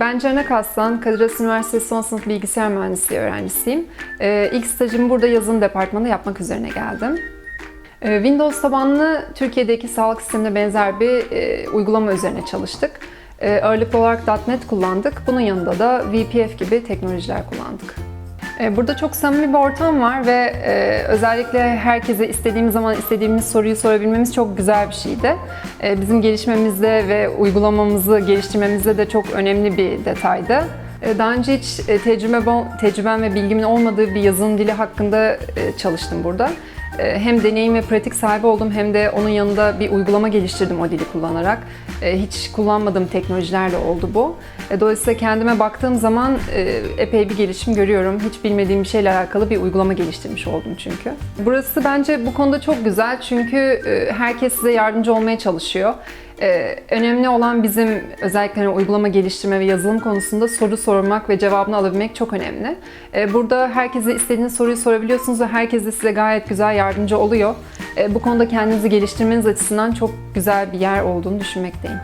Ben Canak Aslan, Kadir Has Üniversitesi son sınıf bilgisayar mühendisliği öğrencisiyim. Ee, İlk stajımı burada yazılım departmanında yapmak üzerine geldim. Ee, Windows tabanlı Türkiye'deki sağlık sistemine benzer bir e, uygulama üzerine çalıştık. Ee, Ağırlıklı olarak .NET kullandık. Bunun yanında da VPF gibi teknolojiler kullandık. Ee, Burada çok samimi bir ortam var ve e, özellikle herkese istediğimiz zaman istediğimiz soruyu sorabilmemiz çok güzel bir şeydi. E, bizim gelişmemizde ve uygulamamızı geliştirmemizde de çok önemli bir detaydı. E, Daha önce hiç e, tecrübe, tecrübem ve bilgimin olmadığı bir yazılım dili hakkında e, çalıştım burada. E, Hem deneyim ve pratik sahibi oldum hem de onun yanında bir uygulama geliştirdim o dili kullanarak. E, Hiç kullanmadığım teknolojilerle oldu bu. E, Dolayısıyla kendime baktığım zaman epey bir gelişim görüyorum. Hiç bilmediğim bir şeyle alakalı bir uygulama geliştirmiş oldum çünkü. Burası bence bu konuda çok güzel çünkü herkes size yardımcı olmaya çalışıyor. Ee, önemli olan bizim özellikle hani uygulama geliştirme ve yazılım konusunda soru sormak ve cevabını alabilmek çok önemli. Ee, burada herkese istediğiniz soruyu sorabiliyorsunuz ve herkes de size gayet güzel yardımcı oluyor. Ee, bu konuda kendinizi geliştirmeniz açısından çok güzel bir yer olduğunu düşünmekteyim.